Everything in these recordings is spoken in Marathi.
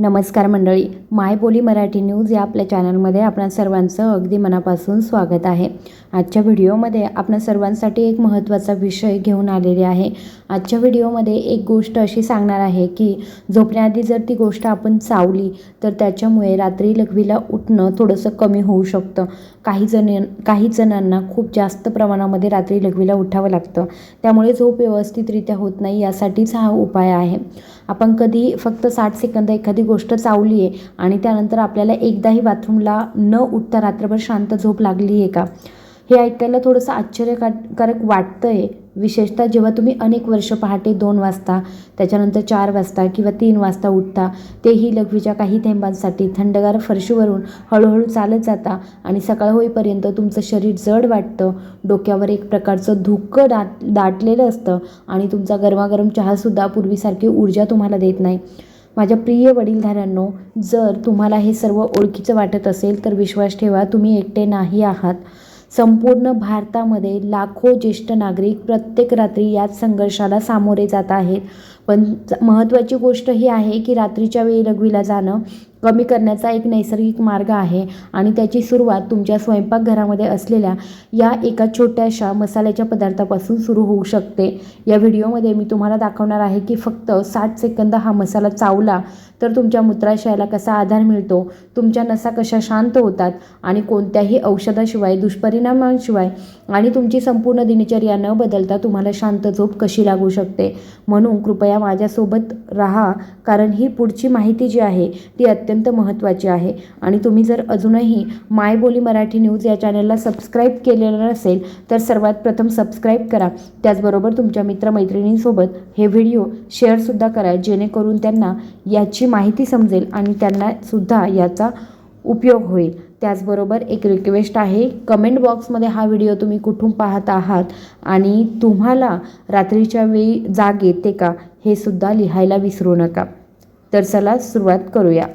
नमस्कार मंडळी माय बोली मराठी न्यूज या आपल्या चॅनलमध्ये आपण सर्वांचं अगदी मनापासून स्वागत आहे. आजच्या व्हिडिओमध्ये आपण सर्वांसाठी एक महत्त्वाचा विषय घेऊन आलेले आहे. आजच्या व्हिडिओमध्ये एक गोष्ट अशी सांगणार आहे की झोपण्याआधी जर ती गोष्ट आपण चावली तर त्याच्यामुळे रात्री लघवीला उठणं थोडंसं कमी होऊ शकतं. काही जण काही जणांना खूप जास्त प्रमाणामध्ये रात्री लघवीला उठावं लागतं. त्यामुळे झोप व्यवस्थितरित्या होत नाही यासाठीच हा उपाय आहे. आपण कधी फक्त साठ सेकंद एखादी गोष्ट चावली आहे आणि त्यानंतर आपल्याला एकदाही बाथरूमला न उठता रात्रभर शांत झोप लागली आहे का? हे ऐकायला थोडंसं आश्चर्यकारक वाटतं आहे विशेषतः जेव्हा तुम्ही अनेक वर्ष पहाटे दोन वाजता त्याच्यानंतर चार वाजता किंवा तीन वाजता उठता तेही लघवीच्या काही थेंबांसाठी थंडगार फरशीवरून हळूहळू चालत जाता आणि सकाळ होईपर्यंत तुमचं शरीर जड वाटतं डोक्यावर एक प्रकारचं धुकं दाट दाटलेलं असतं आणि तुमचा गरमागरम चहासुद्धा पूर्वीसारखी ऊर्जा तुम्हाला देत नाही. माझ्या प्रिय वडीलधाऱ्यांनो जर तुम्हाला हे सर्व ओळखीचं वाटत असेल तर विश्वास ठेवा तुम्ही एकटे नाही आहात. संपूर्ण भारतामध्ये लाखो ज्येष्ठ नागरिक प्रत्येक रात्री याच संघर्षाला सामोरे जात आहेत. पण महत्त्वाची गोष्ट ही आहे की रात्रीच्या वेळी लघवीला जाणं कमी करण्याचा एक नैसर्गिक मार्ग आहे आणि त्याची सुरुवात तुमच्या स्वयंपाकघरामध्ये असलेल्या या एका छोट्याशा मसाल्याच्या पदार्थापासून सुरू होऊ शकते. या व्हिडिओमध्ये मी तुम्हाला दाखवणार आहे की फक्त साठ सेकंद हा मसाला चावला तर तुमच्या मूत्राशयाला कसा आधार मिळतो तुमच्या नसा कशा शांत होतात आणि कोणत्याही औषधाशिवाय दुष्परिणामांशिवाय आणि तुमची संपूर्ण दिनचर्या न बदलता तुम्हाला शांत झोप कशी लागू शकते? म्हणून कृपया माझ्यासोबत राहा कारण ही पुढची माहिती जी आहे ती अत्यंत अत्यंत महत्त्वाची आहे. आणि तुम्ही जर अजूनही माय बोली मराठी न्यूज या चॅनलला सबस्क्राईब केलेलं नसेल तर सर्वात प्रथम सबस्क्राईब करा. त्याचबरोबर तुमच्या मित्रमैत्रिणींसोबत हे व्हिडिओ शेअरसुद्धा करा जेणेकरून त्यांना याची माहिती समजेल आणि त्यांनासुद्धा याचा उपयोग होईल. त्याचबरोबर एक रिक्वेस्ट आहे कमेंट बॉक्समध्ये हा व्हिडिओ तुम्ही कुठून पाहत आहात आणि तुम्हाला रात्रीच्या वेळी जाग येते का हे सुद्धा लिहायला विसरू नका. तर चला सुरुवात करूया.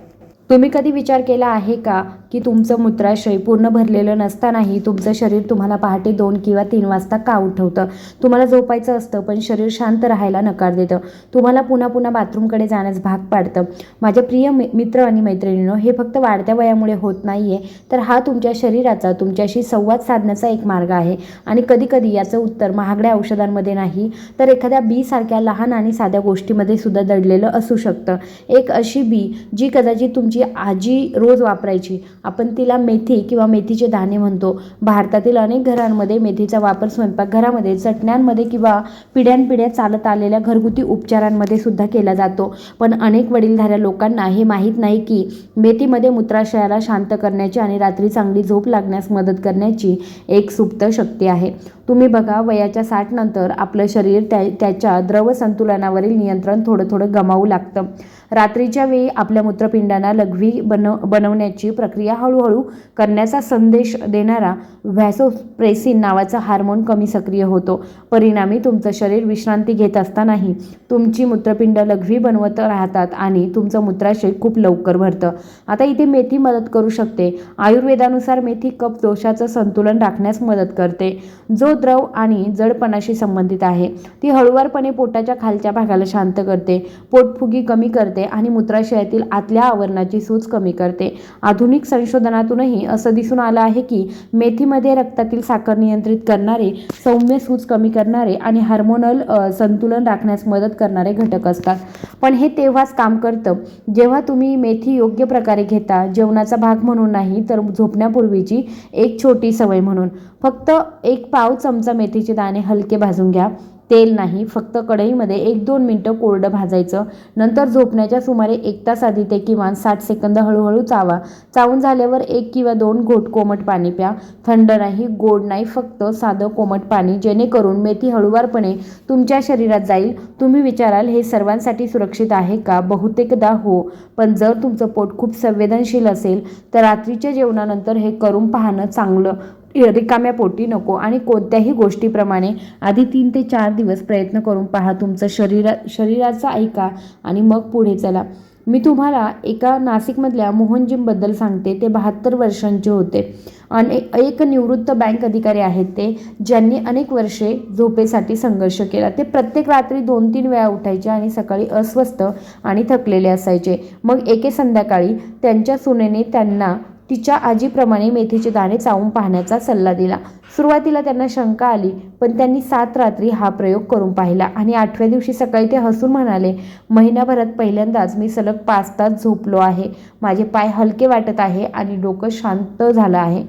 तुम्ही कधी विचार केला आहे का? की तुमचं मूत्राशय पूर्ण भरलेलं नसतानाही तुमचं शरीर तुम्हाला पहाटे दोन किंवा तीन वाजता का उठवतं? तुम्हाला झोपायचं असतं पण शरीर शांत राहायला नकार देतं. तुम्हाला पुन्हा पुन्हा बाथरूमकडे जाण्यास भाग पाडतं. माझ्या प्रिय मि मित्र आणि मैत्रिणींनो हे फक्त वाढत्या वयामुळे होत नाही आहे तर हा तुमच्या शरीराचा तुमच्याशी संवाद साधण्याचा एक मार्ग आहे. आणि कधीकधी याचं उत्तर महागड्या औषधांमध्ये नाही तर एखाद्या बीसारख्या लहान आणि साध्या गोष्टीमध्ये सुद्धा दडलेलं असू शकतं. एक अशी बी जी कदाचित तुमची आजी रोज वापरायची. आपण तिला मेथी किंवा मेथीचे दाणे म्हणतो. भारतातील अनेक घरांमध्ये मेथीचा वापर स्वयंपाकघरामध्ये चटण्यांमध्ये किंवा पिढ्यानपिढ्या चालत आलेल्या घरगुती उपचारांमध्ये सुद्धा केला जातो. पण अनेक वडीलधाऱ्या लोकांना हे माहीत नाही की मेथीमध्ये मूत्राशयाला शांत करण्याची आणि रात्री चांगली झोप लागण्यास मदत करण्याची एक सुप्त शक्ती आहे. तुम्ही बघा वयाच्या साठ नंतर आपलं शरीर त्या त्याच्या द्रव संतुलनावरील नियंत्रण थोडं थोडं गमावू लागतं. रात्रीच्या वेळी आपल्या मूत्रपिंडांना लघवी बनव बनवण्याची प्रक्रिया हळूहळू करण्याचा संदेश देणारा व्हॅसोप्रेसिन नावाचा हार्मोन कमी सक्रिय होतो. परिणामी तुमचं शरीर विश्रांती घेत असतानाही तुमची मूत्रपिंड लघवी बनवत राहतात आणि तुमचं मूत्राशय खूप लवकर भरतं. आता इथे मेथी मदत करू शकते. आयुर्वेदानुसार मेथी कप दोषाचं संतुलन राखण्यास मदत करते. जो द्रव आणि जडपणाशी संबंधित आहे ती हळुवारपणे पोटाच्या खालच्या भागाला शांत करते. पोटफुगी कमी करते. आणि मूत्राशयातील आतल्या आवरणाची सूज कमी करते. आधुनिक संशोधनातूनही असं दिसून आलं आहे की मेथीमध्ये रक्तातील साखर नियंत्रित करणारे सौम्य सूज कमी करणारे आणि हार्मोनल संतुलन राखण्यास मदत करणारे घटक असतात. पण हे तेव्हाच काम करतं. जेव्हा तुम्ही मेथी योग्य प्रकारे घेता जेवणाचा भाग म्हणून नाही तर झोपण्यापूर्वीची एक छोटी सवय म्हणून. फक्त एक पाव चमचा मेथीचे दाणे हलके भाजून घ्या. तेल नाही फक्त कढईमध्ये एक दोन मिनटं कोरडं भाजायचं. नंतर झोपण्याच्या सुमारे एक तास आधी ते किमान साठ सेकंद हळूहळू चावा. चावून झाल्यावर एक किंवा दोन घोट कोमट पाणी प्या. थंड नाही गोड नाही फक्त साधं कोमट पाणी जेणेकरून मेथी हळूवारपणे तुमच्या शरीरात जाईल. तुम्ही विचाराल हे सर्वांसाठी सुरक्षित आहे का? बहुतेकदा हो पण जर तुमचं पोट खूप संवेदनशील असेल तर रात्रीच्या जेवणानंतर हे करून पाहणं चांगलं. रिकाम्या पोटी नको आणि कोणत्याही गोष्टीप्रमाणे आधी तीन ते चार दिवस प्रयत्न करून पहा तुमचं शरीरा शरीराचा ऐका आणि मग पुढे चला. मी तुम्हाला एका नाशिकमधल्या मोहनजींबद्दल सांगते ते बहात्तर वर्षांचे होते. आणि एक निवृत्त बँक अधिकारी आहेत ते ज्यांनी अनेक वर्षे झोपेसाठी संघर्ष केला. ते प्रत्येक रात्री दोन तीन वेळा उठायचे आणि सकाळी अस्वस्थ आणि थकलेले असायचे. मग एके संध्याकाळी त्यांच्या सुनेने त्यांना तिच्या आजीप्रमाणे मेथीचे दाणे चावून पाहण्याचा सल्ला दिला. सुरुवातीला त्यांना शंका आली पण त्यांनी सात रात्री हा प्रयोग करून पाहिला आणि आठव्या दिवशी सकाळी ते हसून म्हणाले महिनाभरात पहिल्यांदाच मी सलग पाच तास झोपलो आहे. माझे पाय हलके वाटत आहे आणि डोकं शांत झालं आहे.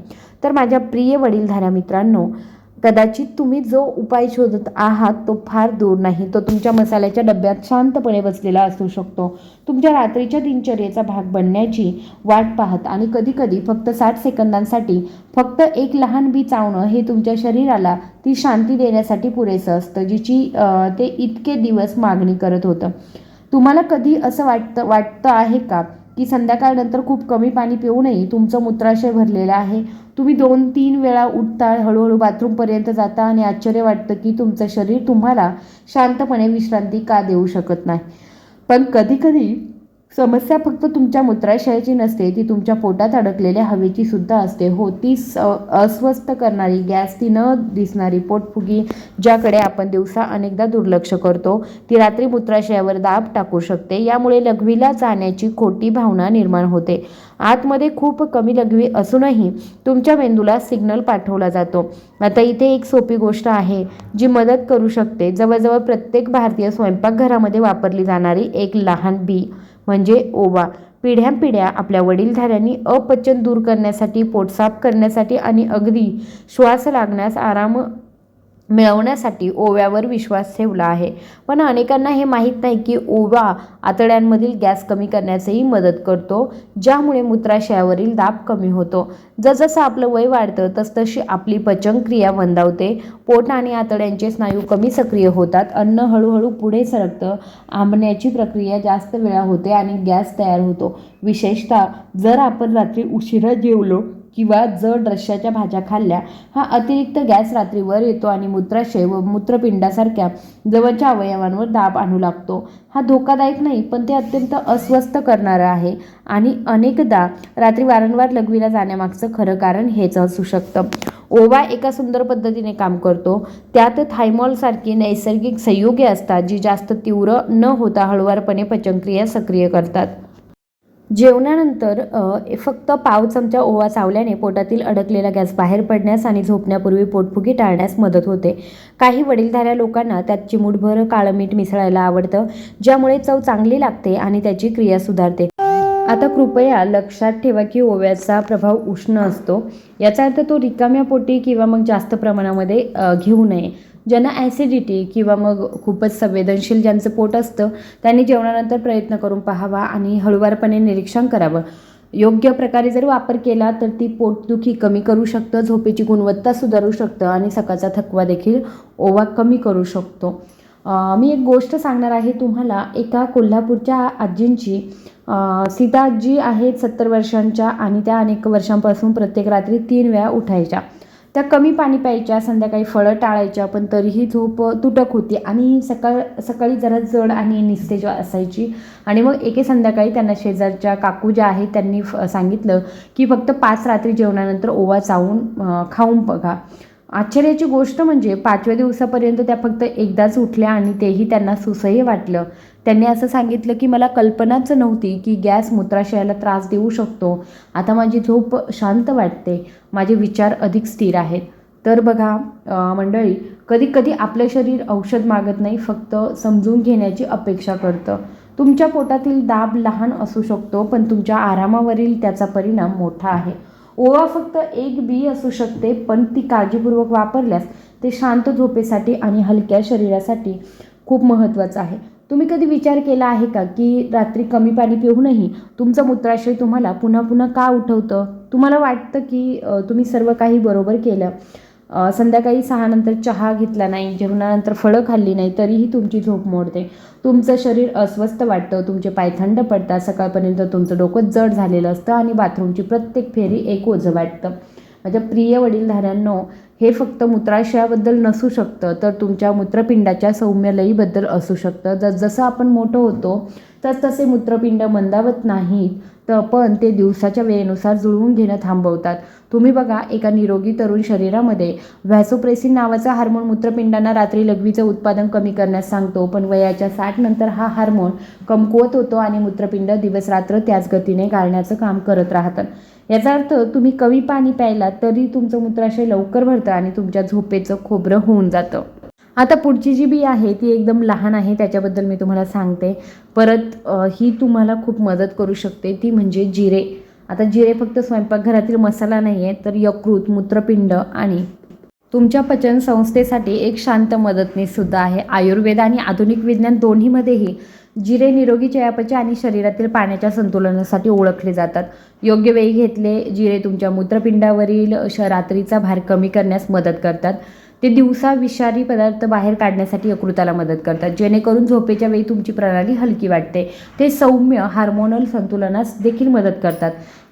तर माझ्या प्रिय वडीलधाऱ्या मित्रांनो कदाचित तुम्ही जो उपाय शोधत आहात तो फार दूर नाही. तो तुमच्या मसाल्याच्या डब्यात शांतपणे बसलेला असू शकतो. तुमच्या रात्रीच्या दिनचर्येचा भाग बनण्याची वाट पाहत आणि कधीकधी फक्त साठ सेकंदांसाठी फक्त एक लहान बी चावणं हे तुमच्या शरीराला ती शांती देण्यासाठी पुरेसं असतं जिची ते इतके दिवस मागणी करत होतं. तुम्हाला कधी असं वाटतं वाटतं आहे का? की संध्याकाळनंतर खूप कमी पाणी पिऊनही तुमचं मूत्राशय भरलेलं आहे. तुम्ही दोन तीन वेळा उठता हळूहळू बाथरूमपर्यंत जाता आणि आश्चर्य वाटतं की तुमचं शरीर तुम्हाला शांतपणे विश्रांती का देऊ शकत नाही. पण कधीकधी समस्या फक्त तुमच्या मूत्राशयाची नसते ती तुमच्या पोटात अडकलेल्या हवेची सुद्धा असते. हो ती स अस्वस्थ करणारी गॅस ती न दिसणारी पोटफुगी ज्याकडे आपण दिवसा अनेकदा दुर्लक्ष करतो ती रात्री मूत्राशयावर दाब टाकू शकते. यामुळे लघवीला जाण्याची खोटी भावना निर्माण होते. आतमध्ये खूप कमी लघवी असूनही तुमच्या मेंदूला सिग्नल पाठवला जातो. आता इथे एक सोपी गोष्ट आहे जी मदत करू शकते. जवळजवळ प्रत्येक भारतीय स्वयंपाकघरामध्ये वापरली जाणारी एक लहान बी. म्हणजे ओवा पिढ्यानपिढ्या आपल्या वडीलधाऱ्यांनी अपचन दूर करण्यासाठी पोटसाफ करण्यासाठी आणि अगदी श्वास लागण्यास आराम मिळवण्यासाठी ओव्यावर विश्वास ठेवला आहे. पण अनेकांना हे माहीत नाही की ओवा आतड्यांमधील गॅस कमी करण्यासही मदत करतो ज्यामुळे मूत्राशयावरील दाब कमी होतो. जसजसं आपलं वय वाढतं तसतशी आपली पचनक्रिया मंदावते. पोट आणि आतड्यांचे स्नायू कमी सक्रिय होतात. अन्न हळूहळू पुढे सरकतं. आंबण्याची प्रक्रिया जास्त वेळा होते आणि गॅस तयार होतो. विशेषतः जर आपण रात्री उशिरा जेवलो किंवा जड रश्श्याच्या भाज्या खाल्ल्या हा अतिरिक्त गॅस रात्रीवर येतो आणि मूत्राशय व मूत्रपिंडासारख्या जवळच्या अवयवांवर दाब आणू लागतो. हा धोकादायक नाही पण ते अत्यंत अस्वस्थ करणारं आहे आणि अनेकदा रात्री वारंवार लघवीला जाण्यामागचं खरं कारण हेच असू शकतं. ओवा एका सुंदर पद्धतीने काम करतो. त्यात थायमॉलसारखी नैसर्गिक संयुगे असतात जी जास्त तीव्र न होता हळुवारपणे पचनक्रिया सक्रिय करतात. जेवणानंतर फक्त पाव चमचा ओवा चावल्याने पोटातील अडकलेला गॅस बाहेर पडण्यास आणि झोपण्यापूर्वी पोटफुगी टाळण्यास मदत होते. काही वडीलधाऱ्या लोकांना त्यात चिमूटभर काळं मीठ मिसळायला आवडतं ज्यामुळे चव चांगली लागते आणि त्याची क्रिया सुधारते. आता कृपया लक्षात ठेवा की ओव्याचा प्रभाव उष्ण असतो. याचा अर्थ तो रिकाम्या पोटी किंवा मग जास्त प्रमाणामध्ये घेऊ नये. ज्यांना ॲसिडिटी किंवा मग खूपच संवेदनशील ज्यांचं पोट असतं त्यांनी जेवणानंतर प्रयत्न करून पाहावा आणि हळुवारपणे निरीक्षण करावं. योग्य प्रकारे जर वापर केला तर ती पोटदुखी कमी करू शकतं झोपेची गुणवत्ता सुधारू शकतं आणि सकाळचा थकवा देखील ओवा कमी करू शकतो. मी एक गोष्ट सांगणार आहे तुम्हाला. एका कोल्हापूरच्या आजींची सीता आजी आहेत सत्तर वर्षांच्या आणि त्या अनेक वर्षांपासून प्रत्येक रात्री तीन वेळा उठायच्या. त्या कमी पाणी प्यायच्या संध्याकाळी फळं टाळायच्या पण तरीही झोप तुटक होती. आणि सकाळ सकाळी जरा जड आणि निस्तेज असायची. आणि मग एके संध्याकाळी त्यांना शेजारच्या काकू ज्या आहेत त्यांनी फ सांगितलं की फक्त पाच रात्री जेवणानंतर ओवा चावून खाऊन बघा. आश्चर्याची गोष्ट म्हणजे पाचव्या दिवसापर्यंत त्या फक्त एकदाच उठल्या आणि तेही त्यांना सुसह्य वाटलं. त्यांनी असं सांगितलं की मला कल्पनाच नव्हती की गॅस मूत्राशयाला त्रास देऊ शकतो. आता माझी झोप शांत वाटते. माझे विचार अधिक स्थिर आहेत. तर बघा मंडळी कधी कधी आपलं शरीर औषध मागत नाही फक्त समजून घेण्याची अपेक्षा करतं. तुमच्या पोटातील दाब लहान असू शकतो पण तुमच्या आरामावरील त्याचा परिणाम मोठा आहे. ओवा फक्त एक बी असू शकते पण ती काळजीपूर्वक वापरल्यास ते शांत झोपेसाठी आणि हलक्या शरीरासाठी खूप महत्त्वाचं आहे. तुम्ही कधी विचार केला आहे का की रात्री कमी पाणी पिऊनही तुमचं मूत्राशय तुम्हाला पुन्हा पुन्हा का उठवतं? तुम्हाला वाटतं की तुम्ही सर्व काही बरोबर केलं? संध्याकाळी सहानंतर चहा घेतला नाही जेवणानंतर फळं खाल्ली नाही तरीही तुमची झोप मोडते. तुमचं शरीर अस्वस्थ वाटतं तुमचे पाय थंड पडतात सकाळपर्यंत तुमचं डोकं जड झालेलं असतं आणि बाथरूमची प्रत्येक फेरी एक ओझं वाटतं. माझ्या प्रिय वडीलधाऱ्यांनो हे फक्त मूत्राशयाबद्दल नसू शकतं तर तुमच्या मूत्रपिंडाच्या सौम्य लयीबद्दल असू शकतं. जस जसं आपण मोठं होतो तसतसे मूत्रपिंड मंदावत नाहीत तर पण ते दिवसाच्या वेळेनुसार जुळवून घेणं थांबवतात. तुम्ही बघा एका निरोगी तरुण शरीरामध्ये व्हॅसोप्रेसिन नावाचा हार्मोन मूत्रपिंडांना रात्री लघवीचं उत्पादन कमी करण्यास सांगतो पण वयाच्या साठ नंतर हा हार्मोन कमकुवत होतो आणि मूत्रपिंड दिवसरात्र त्याच गतीने गाळण्याचं काम करत राहतात. याचा अर्थ तुम्ही कमी पाणी प्यायला तरी तुमचं मूत्राशय लवकर भरतं आणि तुमच्या झोपेचं खोबरं होऊन जातं. आता पुढची जी बी आहे ती एकदम लहान आहे त्याच्याबद्दल मी तुम्हाला सांगते. परत ही तुम्हाला खूप मदत करू शकते ती म्हणजे जिरे. आता जिरे फक्त स्वयंपाकघरातील मसाला नाही आहे तर यकृत मूत्रपिंड आणि तुमच्या पचन संस्थेसाठी एक शांत मदतनीसुद्धा आहे. आयुर्वेद आणि आधुनिक विज्ञान दोन्हीमध्येही जिरे निरोगी चयापचय आणि शरीरातील पाण्याच्या संतुलनासाठी ओळखले जातात. योग्य वेळी घेतले जिरे तुमच्या मूत्रपिंडावरील श रात्रीचा भार कमी करण्यास मदत करतात. ते दिवसा विषारी पदार्थ बाहेर काढण्यासाठी यकृताला मदत करतात. जेणेकरून झोपेच्या वेळी तुमची प्रणाली हलकी वाटते. ते सौम्य हार्मोनल संतुलनास देखील मदत करतात.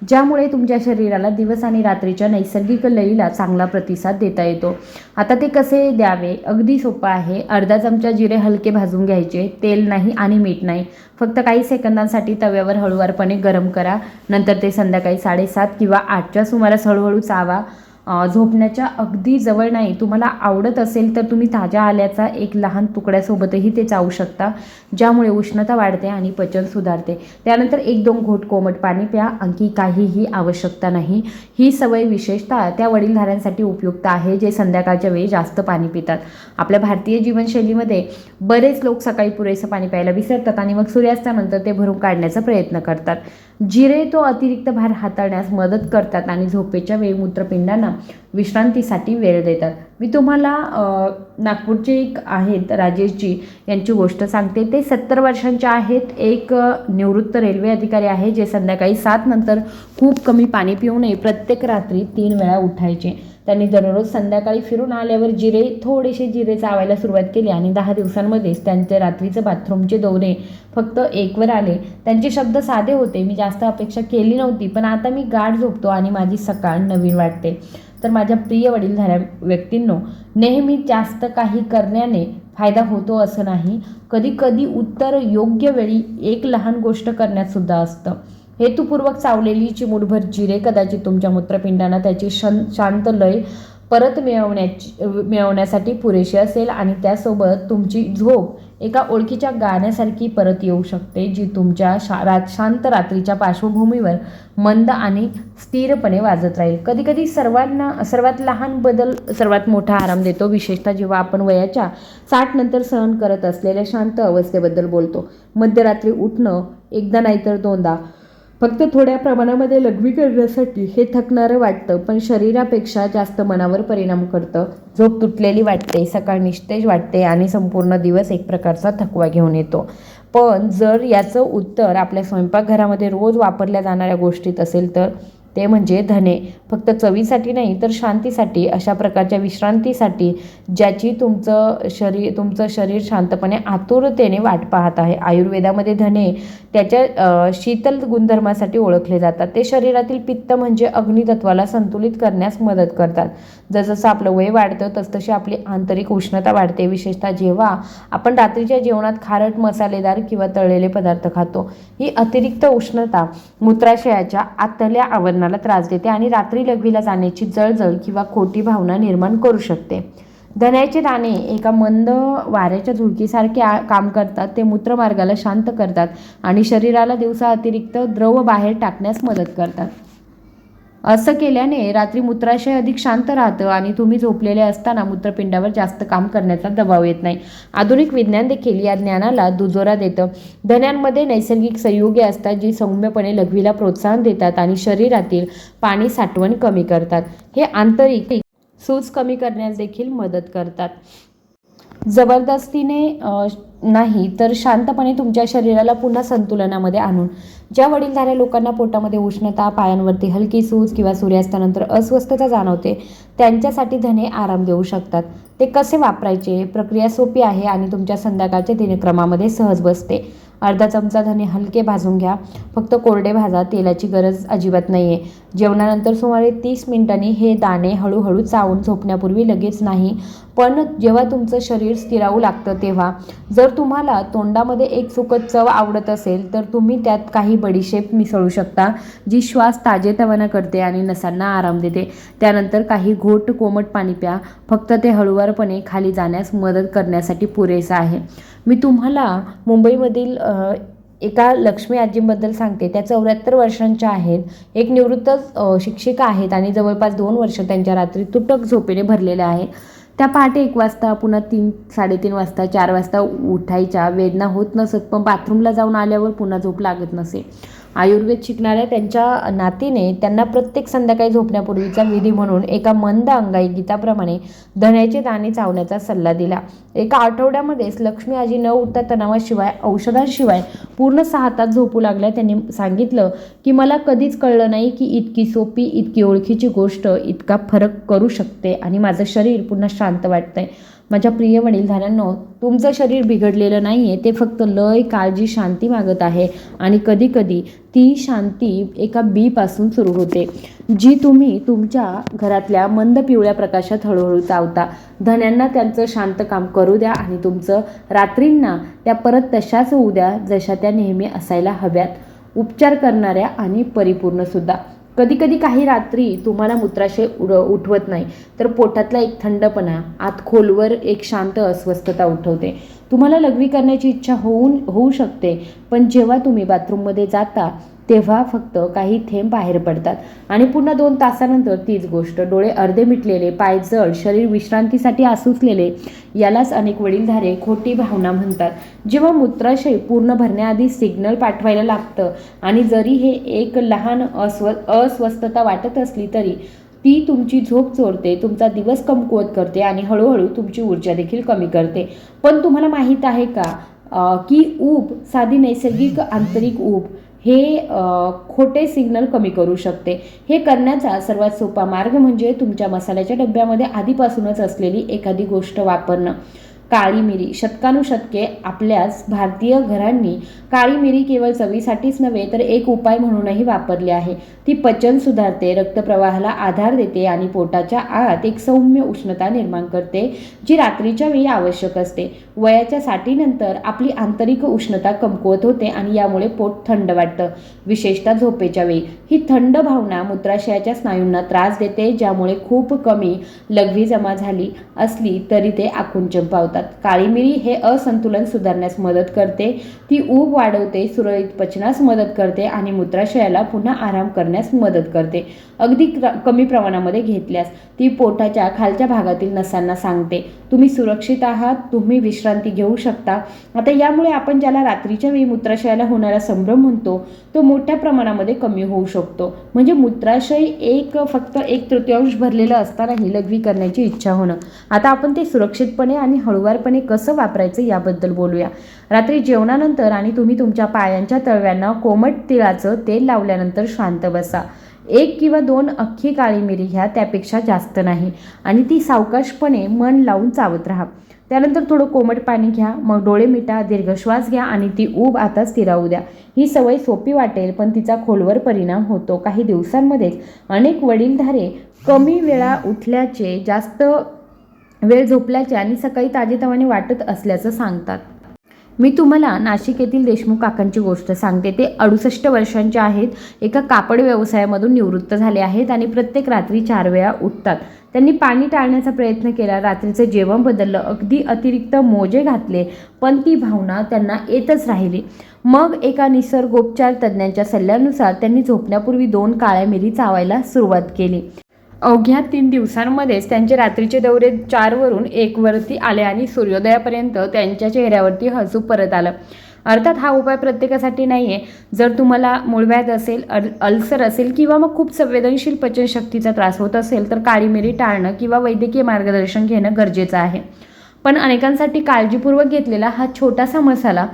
ज्यामुळे तुमच्या शरीराला दिवस आणि रात्रीच्या नैसर्गिक लयीला चांगला प्रतिसाद देता येतो. आता ते कसे द्यावे? अगदी सोपं आहे. अर्धा चमचा जिरे हलके भाजून घ्यायचे. तेल नाही आणि मीठ नाही. फक्त काही सेकंदांसाठी तव्यावर हळूवारपणे गरम करा. नंतर ते संध्याकाळी साडेसात किंवा आठच्या सुमारास हळूहळू चावा. झोपण्याच्या अगदी जवळ नाही. तुम्हाला आवडत असेल तर तुम्ही ताज्या आल्याचा एक लहान तुकड्यासोबतही ते चावू शकता ज्यामुळे उष्णता वाढते आणि पचन सुधारते. त्यानंतर एक दोन घोट कोमट पाणी प्या आणखी काहीही आवश्यकता नाही. ही सवय विशेषतः त्या वडीलधाऱ्यांसाठी उपयुक्त आहे जे संध्याकाळच्या वेळी जास्त पाणी पितात. आपल्या भारतीय जीवनशैलीमध्ये बरेच लोक सकाळी पुरेसं पाणी प्यायला विसरतात आणि मग सूर्यास्तानंतर ते भरून काढण्याचा प्रयत्न करतात. जिरे तो अतिरिक्त भार हाताळण्यास मदत करतात आणि झोपेच्या वेळी मूत्रपिंडांना विश्रांतीसाठी वेळ देतात. मी तुम्हाला नागपूरचे एक आहेत राजेशजी यांची गोष्ट सांगते. ते सत्तर वर्षांच्या आहेत. एक निवृत्त रेल्वे अधिकारी आहे जे संध्याकाळी सात नंतर खूप कमी पाणी पिऊ नये प्रत्येक रात्री तीन वेळा उठायचे. त्यांनी दररोज संध्याकाळी फिरून आल्यावर जिरे थोडेसे जिरे चावायला सुरुवात केली आणि दहा दिवसांमध्येच त्यांचे रात्रीचे बाथरूमचे दौरे फक्त एकवर आले. त्यांचे शब्द साधे होते मी जास्त अपेक्षा केली नव्हती पण आता मी गाढ झोपतो आणि माझी सकाळ नवीन वाटते. तर माझ्या प्रिय वडीलधाऱ्या व्यक्तींनो नेहमी जास्त काही करण्याने फायदा होतो असं नाही. कधी कधी उत्तर योग्य वेळी एक लहान गोष्ट करण्यात सुद्धा असतं. हेतुपूर्वक चावलेली चिमूटभर जिरे कदाचित तुमच्या मूत्रपिंडांना त्याची शन शांत लय परत मिळवण्याची मिळवण्यासाठी पुरेशी असेल आणि त्यासोबत तुमची झोप एका ओळखीच्या गाण्यासारखी परत येऊ शकते जी तुमच्या शा रात शांत रात्रीच्या पार्श्वभूमीवर मंद आणि स्थिरपणे वाजत राहील. कधीकधी सर्वांना सर्वात लहान बदल सर्वात मोठा आराम देतो. विशेषतः जेव्हा आपण वयाच्या साठ नंतर सहन करत असलेल्या शांत अवस्थेबद्दल बोलतो. मध्यरात्री उठणं एकदा नाहीतर दोनदा. फक्त थोड्या प्रमाणामध्ये लघवी करण्यासाठी हे थकणारं वाटतं पण शरीरापेक्षा जास्त मनावर परिणाम करतं. झोप तुटलेली वाटते सकाळ निस्तेज वाटते आणि संपूर्ण दिवस एक प्रकारचा थकवा घेऊन येतो. पण जर याचं उत्तर आपल्या स्वयंपाकघरामध्ये रोज वापरल्या जाणाऱ्या गोष्टीत असेल तर ते म्हणजे धने. फक्त चवीसाठी नाही तर शांतीसाठी अशा प्रकारच्या विश्रांतीसाठी ज्याची तुमचं शरीर तुमचं शरीर शांतपणे आतुरतेने वाट पाहत आहे. आयुर्वेदामध्ये धने त्याच्या शीतल गुणधर्मासाठी ओळखले जातात. ते शरीरातील पित्त म्हणजे अग्नितत्वाला संतुलित करण्यास मदत करतात. जसजसं आपलं वय वाढतं तसतशी आपली आंतरिक उष्णता वाढते. विशेषतः जेव्हा आपण रात्रीच्या जेवणात खारट मसालेदार किंवा तळलेले पदार्थ खातो ही अतिरिक्त उष्णता मूत्राशयाच्या आतल्या मनाला त्रास देते आणि रात्री लघवीला जाण्याची जळजळ किंवा खोटी भावना निर्माण करू शकते. धन्याचे दाणे एका मंद वाऱ्याच्या झुळकीसारखे काम करतात. ते मूत्रमार्गाला शांत करतात आणि शरीराला दिवसा अतिरिक्त द्रव बाहेर टाकण्यास मदत करतात. असं केल्याने रात्री मूत्राशय अधिक शांत राहतं आणि तुम्ही झोपलेले असताना मूत्रपिंडावर जास्त काम करण्याचा दबाव येत नाही. आधुनिक विज्ञान देखील या ज्ञानाला दुजोरा देतं. धन्यांमध्ये नैसर्गिक संयुगे असतात जी सौम्यपणे लघवीला प्रोत्साहन देतात आणि शरीरातील पाणी साठवण कमी करतात. हे आंतरिक सूज कमी करण्यास देखील मदत करतात. जबरदस्तीने नाही तर शांतपणे तुमच्या शरीराला पुन्हा संतुलनामध्ये आणून ज्या वडीलधाऱ्या लोकांना पोटामध्ये उष्णता पायांवरती हलकी सूज किंवा सूर्यास्तानंतर अस्वस्थता जाणवते त्यांच्यासाठी धने आराम देऊ शकतात. ते कसे वापरायचे? प्रक्रिया सोपी आहे आणि तुमच्या संध्याकाळच्या दिनक्रमामध्ये सहज बसते. अर्धा चमचा धने हलके भाजून घ्या. फक्त कोरडे भाजा तेलाची गरज अजिबात नाही आहे जेवणानंतर सुमारे तीस मिनिटांनी हे दाणे हळूहळू चावून झोपण्यापूर्वी लगेच नाही. पण जेव्हा तुमचं शरीर स्थिरावू लागतं तेव्हा. जर तुम्हाला तोंडामध्ये एक सुकत चव आवडत असेल तर तुम्ही त्यात काही बडीशेप मिसळू शकता जी श्वास ताजेतवाना करते आणि नसांना आराम देते. त्यानंतर काही घोट कोमट पाणी प्या. फक्त ते हळूवारपणे खाली जाण्यास मदत करण्यासाठी पुरेसं आहे. मी तुम्हाला मुंबईमधील एका लक्ष्मी आजींबद्दल सांगते. त्या चौऱ्याहत्तर वर्षांच्या आहेत. एक निवृत्त शिक्षिका आहेत आणि जवळपास दोन वर्ष त्यांच्या रात्री तुटक झोपेने भरलेल्या आहे त्या पहाटे एक वाजता पुन्हा तीन साडेतीन वाजता चार वाजता उठायच्या. वेदना होत नसत पण बाथरूमला जाऊन आल्यावर पुन्हा झोप लागत नसे. आयुर्वेद शिकणाऱ्या त्यांच्या नातीने त्यांना प्रत्येक संध्याकाळी झोपण्यापूर्वीचा विधी म्हणून एका मंद अंगाई गीताप्रमाणे धण्याचे दाणे चावण्याचा सल्ला दिला. एका आठवड्यामध्येच लक्ष्मी आजी न उठता तणावाशिवाय औषधांशिवाय पूर्ण सहा तास झोपू लागल्या. त्यांनी सांगितलं की मला कधीच कळलं नाही की इतकी सोपी इतकी ओळखीची गोष्ट इतका फरक करू शकते आणि माझं शरीर पुन्हा शांत वाटतंय. माझ्या प्रिय वडीलधाऱ्यांनो तुमचं शरीर बिघडलेलं नाही आहे ते फक्त लय काळजी शांती मागत आहे आणि कधीकधी ती शांती एका बीपासून सुरू होते जी तुम्ही तुमच्या घरातल्या मंद पिवळ्या प्रकाशात हळूहळू चावता. धन्यांना त्यांचं शांत काम करू द्या आणि तुमचं रात्रींना त्या परत तशाच होऊ द्या जशा त्या नेहमी असायला हव्यात. उपचार करणाऱ्या आणि परिपूर्णसुद्धा कधी कधी काही रात्री तुम्हाला मूत्राशय उड उठवत नाही. तर पोटातला एक थंडपणा आत खोलवर एक शांत अस्वस्थता उठवते. तुम्हाला लघवी करण्याची इच्छा होऊन होऊ शकते. पण जेव्हा तुम्ही बाथरूममध्ये जाता तेव्हा फक्त काही थेंब बाहेर पडतात. आणि पुन्हा दोन तासानंतर तीच गोष्ट. डोळे अर्धे मिटलेले पाय जड शरीर विश्रांतीसाठी आसुसलेले यालाच अनेक वडीलधारे खोटी भावना म्हणतात. जेव्हा मूत्राशय पूर्ण भरण्याआधी सिग्नल पाठवायला लागतं आणि जरी हे एक लहान अस्व अस्वस्थता वाटत असली तरी ती तुमची झोप चोरते तुमचा दिवस कमकुवत करते आणि हळूहळू तुमची ऊर्जा देखील कमी करते. पण तुम्हाला माहीत आहे का की ऊब साधी नैसर्गिक आंतरिक ऊब हे खोटे सिग्नल कमी करू शकते. हे करण्याचा सर्वात सोपा मार्ग म्हणजे तुमच्या मसाल्याच्या डब्यामध्ये आधीपासूनच असलेली एखादी गोष्ट वापरणं. काळी मिरी शतकानुशतके आपल्याच भारतीय घरांनी काळी मिरी केवळ चवीसाठीच नव्हे तर एक उपाय म्हणूनही वापरली आहे. ती पचन सुधारते रक्तप्रवाहाला आधार देते आणि पोटाच्या आत एक सौम्य उष्णता निर्माण करते जी रात्रीच्या वेळी आवश्यक असते. वयाच्या साठीनंतर आपली आंतरिक उष्णता कमकुवत होते आणि यामुळे पोट थंड वाटतं. विशेषतः झोपेच्या वेळी. ही थंड भावना मूत्राशयाच्या स्नायूंना त्रास देते ज्यामुळे खूप कमी लघवी जमा झाली असली तरी ते आकुंचन पावतात. काळी मिरी हे असंतुलन सुधारण्यास मदत करते. ती ऊब वाढवते सुरळीत पचनास मदत करते आणि मूत्राशयाला पुन्हा आराम करण्यास मदत करते. अगदी क्र- कमी प्रमाणामध्ये घेतल्यास ती पोटाच्या खालच्या भागातील नसांना सांगते. तुम्ही सुरक्षित आहात तुम्ही विश्रांती घेऊ शकता. आता यामुळे आपण ज्याला रात्रीच्या वेळी मूत्राशयाला होणारा संभ्रम म्हणतो तो मोठ्या प्रमाणामध्ये कमी होऊ शकतो. म्हणजे मूत्राशय एक फक्त एक तृतीयांश भरलेलं असतानाही लघवी करण्याची इच्छा होणं. आता आपण ते सुरक्षितपणे आणि हळूवारपणे कसं वापरायचं याबद्दल बोलूया. रात्री जेवणानंतर आणि तुम्ही तुमच्या पायांच्या तळव्यांना कोमट तिळाचं तेल लावल्यानंतर शांत बसा. एक किंवा दोन अख्खी काळी मिरी घ्या त्यापेक्षा जास्त नाही. आणि ती सावकाशपणे मन लावून चावत राहा. त्यानंतर थोडं कोमट पाणी घ्या मग डोळे मिटा दीर्घ श्वास घ्या आणि ती ऊब आता स्थिरावू द्या. ही सवय सोपी वाटेल पण तिचा खोलवर परिणाम होतो. काही दिवसांमध्येच अनेक वडीलधारे कमी वेळा उठल्याचे जास्त वेळ झोपल्याचे आणि सकाळी ताजेतवाने वाटत असल्याचं सांगतात. मी तुम्हाला नाशिक येथील देशमुख काकांची गोष्ट सांगते. ते अडुसष्ट वर्षांचे आहेत. एका कापड व्यवसायामधून निवृत्त झाले आहेत आणि प्रत्येक रात्री चार वेळा उठतात. त्यांनी पाणी टाळण्याचा प्रयत्न केला. रात्रीचं जेवण बदललं. अगदी अतिरिक्त मोजे घातले. पण ती भावना त्यांना येतच राहिली. मग एका निसर्गोपचार तज्ज्ञांच्या सल्ल्यानुसार त्यांनी झोपण्यापूर्वी दोन काळ्या मिरी चावायला सुरुवात केली. अवघ्या तीन दिवसांमध्येच त्यांचे रात्रीचे दौरे चारवरून एकवरती आले आणि सूर्योदयापर्यंत त्यांच्या चेहऱ्यावरती हसू परत आलं. अर्थात हा उपाय प्रत्येकासाठी नाही आहे जर तुम्हाला मूळव्याध असेल अल अल्सर असेल किंवा मग खूप संवेदनशील पचनशक्तीचा त्रास होत असेल तर काळी मिरी टाळणं किंवा वैद्यकीय मार्गदर्शन घेणं गरजेचं आहे. पण अनेकांसाठी काळजीपूर्वक घेतलेला हा छोटासा मसाला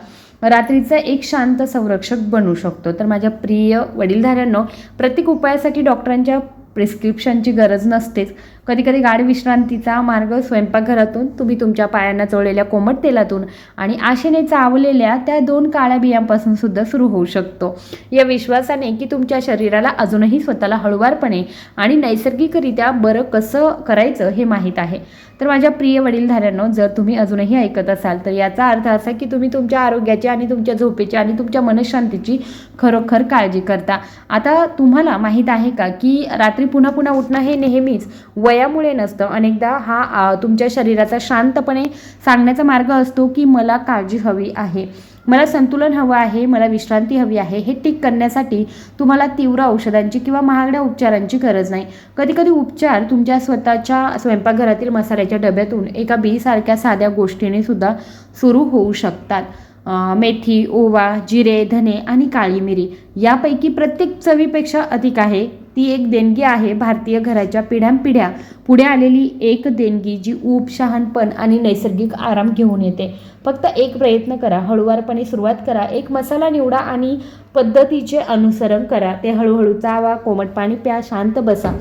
रात्रीचा एक शांत संरक्षक बनू शकतो. तर माझ्या प्रिय वडीलधाऱ्यांनो प्रत्येक उपायासाठी डॉक्टरांच्या प्रिस्क्रिप्शनची गरज नसतेच. कधी कधी गाढ विश्रांतीचा मार्ग स्वयंपाकघरातून तुम्ही तुमच्या पायांना चोळलेल्या कोमट तेलातून आणि आशेने चावलेल्या त्या दोन काळ्या बियांपासून सुद्धा सुरू होऊ शकतो. या विश्वासाने की तुमच्या शरीराला अजूनही स्वतःला हळुवारपणे आणि नैसर्गिकरित्या बरं कसं करायचं हे माहीत आहे. तर माझ्या प्रिय वडीलधाऱ्यांनो जर तुम्ही अजूनही ऐकत असाल तर याचा अर्थ असा की तुम्ही तुमच्या आरोग्याची आणि तुमच्या झोपेची आणि तुमच्या मनशांतीची खरोखर काळजी करता. आता तुम्हाला माहीत आहे का की रात्री पुन्हा पुन्हा उठणं हे नेहमीच वयामुळे नसतं. अनेकदा हा तुमच्या शरीराचा शांतपणे सांगण्याचा मार्ग असतो की मला काळजी हवी आहे. मला संतुलन हवं आहे मला विश्रांती हवी आहे हे टिक करण्यासाठी तुम्हाला तीव्र औषधांची किंवा महागड्या उपचारांची गरज नाही. कधीकधी उपचार तुमच्या स्वतःच्या स्वयंपाकघरातील मसाल्याच्या डब्यातून एका बीसारख्या साध्या गोष्टीने सुद्धा सुरू होऊ शकतात. मेथी ओवा जिरे धने आणि काळी मिरी यापैकी प्रत्येक चवीपेक्षा अधिक आहे. ती एक देणगी आहे. भारतीय घराच्या पिढ्यानपिढ्या पुढे आलेली एक देणगी जी ऊब शहाणपण आणि नैसर्गिक आराम घेऊन येते. फक्त एक प्रयत्न करा. हळूवारपणे सुरुवात करा. एक मसाला निवडा आणि पद्धतीचे अनुसरण करा. ते हळूहळू चावा कोमट पाणी प्या शांत बसा.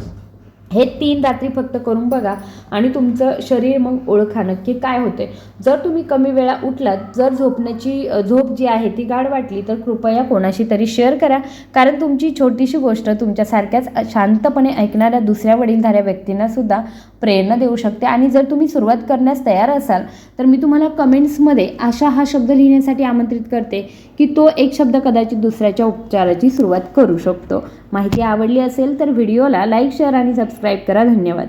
हे तीन रात्री फक्त करून बघा आणि तुमचं शरीर मग ओळखा नक्की काय होते जर तुम्ही कमी वेळा उठलात जर झोपण्याची झोप जी आहे ती गाढ वाटली तर कृपया कोणाशी तरी शेअर करा. कारण तुमची छोटीशी गोष्ट तुमच्यासारख्याच शांतपणे ऐकणाऱ्या दुसऱ्या वडीलधाऱ्या व्यक्तींना सुद्धा प्रेरणा देऊ शकते. आणि जर तुम्ही सुरुवात करण्यास तयार असाल तर मी तुम्हाला कमेंट्समध्ये आशा हा शब्द लिहिण्यासाठी आमंत्रित करते की तो एक शब्द कदाचित दुसऱ्याच्या उपचाराची सुरुवात करू शकतो. माहिती आवडली असेल तर व्हिडिओला लाईक शेअर आणि सबस्क्राईब करा. धन्यवाद.